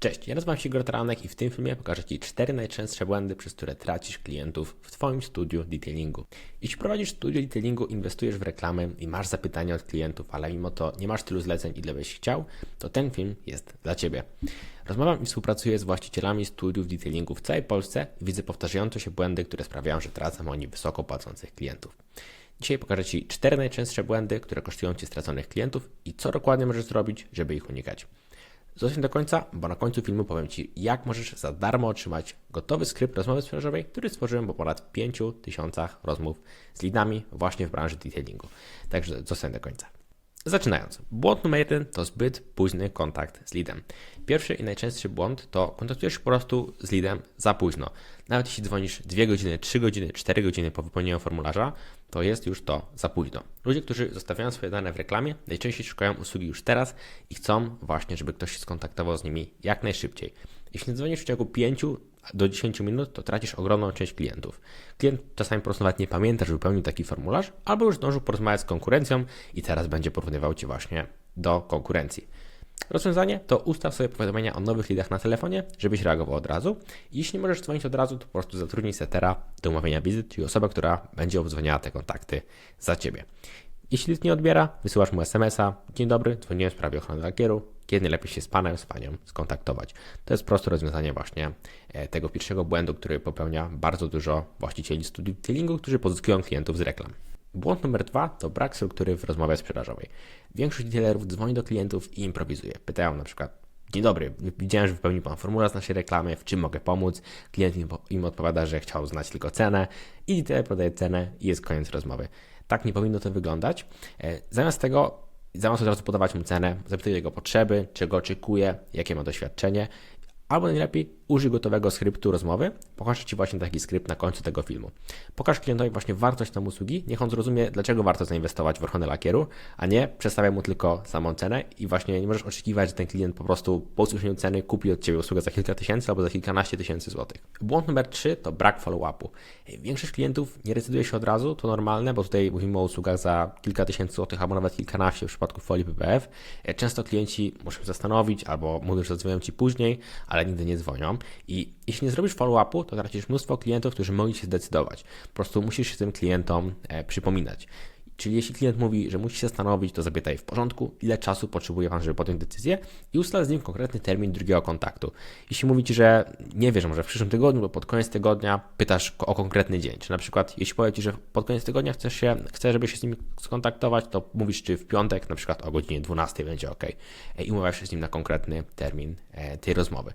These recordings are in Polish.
Cześć, ja nazywam się Igor Taranek i w tym filmie pokażę Ci cztery najczęstsze błędy, przez które tracisz klientów w Twoim studiu detailingu. Jeśli prowadzisz studio detailingu, inwestujesz w reklamy i masz zapytania od klientów, ale mimo to nie masz tylu zleceń, ile byś chciał, to ten film jest dla Ciebie. Rozmawiam i współpracuję z właścicielami studiów detailingu w całej Polsce i widzę powtarzające się błędy, które sprawiają, że tracą oni wysoko płacących klientów. Dzisiaj pokażę Ci cztery najczęstsze błędy, które kosztują Ci straconych klientów i co dokładnie możesz zrobić, żeby ich unikać. Zostań do końca, bo na końcu filmu powiem Ci, jak możesz za darmo otrzymać gotowy skrypt rozmowy sprzedażowej, który stworzyłem po ponad 5000 rozmów z lidami właśnie w branży detailingu. Także zostań do końca. Zaczynając, błąd numer jeden to zbyt późny kontakt z lidem. Pierwszy i najczęstszy błąd to kontaktujesz się po prostu z lidem za późno. Nawet jeśli dzwonisz 2 godziny, 3 godziny, 4 godziny po wypełnieniu formularza, to jest już to za późno. Ludzie, którzy zostawiają swoje dane w reklamie, najczęściej szukają usługi już teraz i chcą właśnie, żeby ktoś się skontaktował z nimi jak najszybciej. Jeśli dzwonisz w ciągu 5 do 10 minut, to tracisz ogromną część klientów. Klient czasami po prostu nawet nie pamięta, że wypełnił taki formularz, albo już zdążył porozmawiać z konkurencją i teraz będzie porównywał Cię właśnie do konkurencji. Rozwiązanie to ustaw sobie powiadomienia o nowych lidach na telefonie, żebyś reagował od razu. Jeśli nie możesz dzwonić od razu, to po prostu zatrudnij setera do umawiania wizyt, czyli osobę, która będzie obdzwoniała te kontakty za Ciebie. Jeśli lid nie odbiera, wysyłasz mu SMS-a. Dzień dobry, dzwoniłem w sprawie ochrony lakieru. Kiedy najlepiej się z panem, z panią skontaktować? To jest proste rozwiązanie właśnie e, tego pierwszego błędu, który popełnia bardzo dużo właścicieli studiów detailingu, którzy pozyskują klientów z reklam. Błąd numer dwa to brak struktury w rozmowie sprzedażowej. Większość dealerów dzwoni do klientów i improwizuje. Pytają na przykład, Dzień dobry, widziałem, że wypełnił Pan formularz naszej reklamy, w czym mogę pomóc? Klient im odpowiada, że chciał znać tylko cenę i dealer podaje cenę i jest koniec rozmowy. Tak nie powinno to wyglądać. E, zamiast tego, zamiast od razu podawać mu cenę, zapytaj jego potrzeby, czego oczekuje, jakie ma doświadczenie Albo najlepiej użyj gotowego skryptu rozmowy. Pokażę Ci właśnie taki skrypt na końcu tego filmu. Pokaż klientowi właśnie wartość tam usługi, niech on zrozumie, dlaczego warto zainwestować w ochronę lakieru, a nie przedstawiaj mu tylko samą cenę i właśnie nie możesz oczekiwać, że ten klient po prostu po usłyszeniu ceny kupi od Ciebie usługę za kilka tysięcy albo za kilkanaście tysięcy złotych. Błąd numer 3 to brak follow-upu. Większość klientów nie decyduje się od razu, to normalne, bo tutaj mówimy o usługach za kilka tysięcy złotych albo nawet kilkanaście w przypadku folii PPF. Często klienci muszą się zastanowić albo mówią, że zadzwonią Ci później, ale nigdy nie dzwonią. I jeśli nie zrobisz follow-upu, to tracisz mnóstwo klientów, którzy mogli się zdecydować. Po prostu musisz się tym klientom e, przypominać. Czyli jeśli klient mówi, że musi się zastanowić, to zapytaj w porządku, ile czasu potrzebuje Pan, żeby podjąć decyzję i ustal z nim konkretny termin drugiego kontaktu. Jeśli mówi Ci, że nie wiesz, może w przyszłym tygodniu, bo pod koniec tygodnia pytasz o konkretny dzień, czy na przykład jeśli powie Ci, że pod koniec tygodnia chcesz się, chcesz, żeby się z nim skontaktować, to mówisz, czy w piątek, na przykład o godzinie 12 będzie ok i umawiasz się z nim na konkretny termin e, tej rozmowy.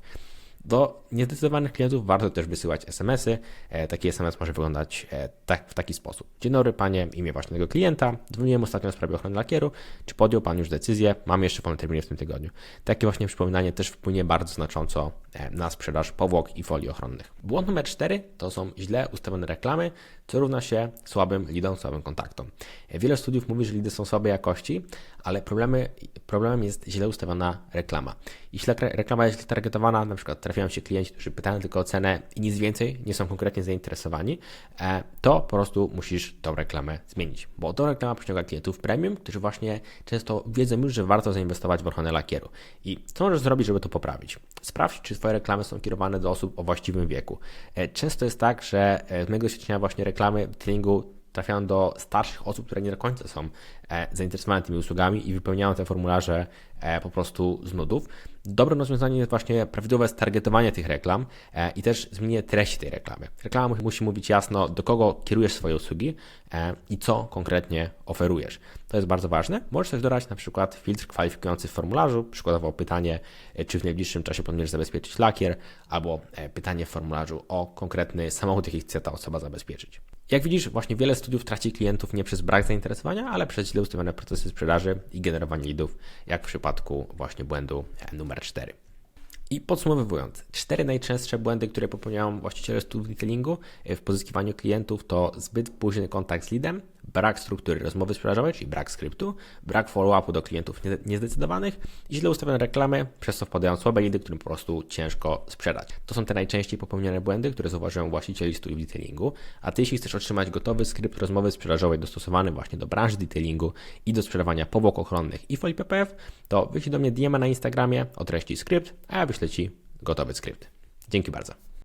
Do niezdecydowanych klientów warto też wysyłać SMS-y. E, taki SMS może wyglądać e, tak, w taki sposób. Dzień dobry panie, imię właśnie tego klienta. Dzwoniłem ostatnio w sprawie ochrony lakieru. Czy podjął pan już decyzję? Mam jeszcze wolne terminy w tym tygodniu. Takie właśnie przypominanie też wpłynie bardzo znacząco e, na sprzedaż powłok i folii ochronnych. Błąd numer 4 to są źle ustawione reklamy, co równa się słabym lidom, słabym kontaktom. Wiele studiów mówi, że lidy są słabej jakości, ale problemy, problemem jest źle ustawiona reklama. Jeśli reklama jest targetowana, na przykład trafiają się klienci, którzy pytają tylko o cenę i nic więcej, nie są konkretnie zainteresowani, e, to po prostu musisz tą reklamę zmienić, bo ta reklama przyciąga klientów premium, którzy właśnie często wiedzą już, że warto zainwestować w ochronę lakieru. I co możesz zrobić, żeby to poprawić? Sprawdź, czy Twoje reklamy są kierowane do osób o właściwym wieku. E, często jest tak, że z mojego doświadczenia właśnie reklamy treningu trafiają do starszych osób, które nie do końca są e, zainteresowane tymi usługami i wypełniają te formularze e, po prostu z nudów. Dobrym rozwiązaniem jest właśnie prawidłowe stargetowanie tych reklam e, i też zmienienie treści tej reklamy. Reklama musi mówić jasno, do kogo kierujesz swoje usługi i co konkretnie oferujesz. To jest bardzo ważne. Możesz też dodać na przykład filtr kwalifikujący w formularzu, przykładowo pytanie, czy w najbliższym czasie planujesz zabezpieczyć lakier, albo pytanie w formularzu o konkretny samochód, jaki chce ta osoba zabezpieczyć. Jak widzisz, właśnie wiele studiów traci klientów nie przez brak zainteresowania, ale przez źle ustawione procesy sprzedaży i generowanie lidów, jak w przypadku właśnie błędu numer 4. I podsumowując, cztery najczęstsze błędy, które popełniają właściciele studiów detailingu w pozyskiwaniu klientów to zbyt późny kontakt z lidem, brak struktury rozmowy sprzedażowej, czyli brak skryptu, brak follow-upu do klientów nie- niezdecydowanych i źle ustawione reklamy, przez co wpadają słabe lidy, którym po prostu ciężko sprzedać. To są te najczęściej popełniane błędy, które zauważają właścicieli studiów detailingu, a Ty jeśli chcesz otrzymać gotowy skrypt rozmowy sprzedażowej dostosowany właśnie do branży detailingu i do sprzedawania powłok ochronnych i folii PPF, to wyślij do mnie DM na Instagramie o treści skrypt, a ja wyślę Ci gotowy skrypt. Dzięki bardzo.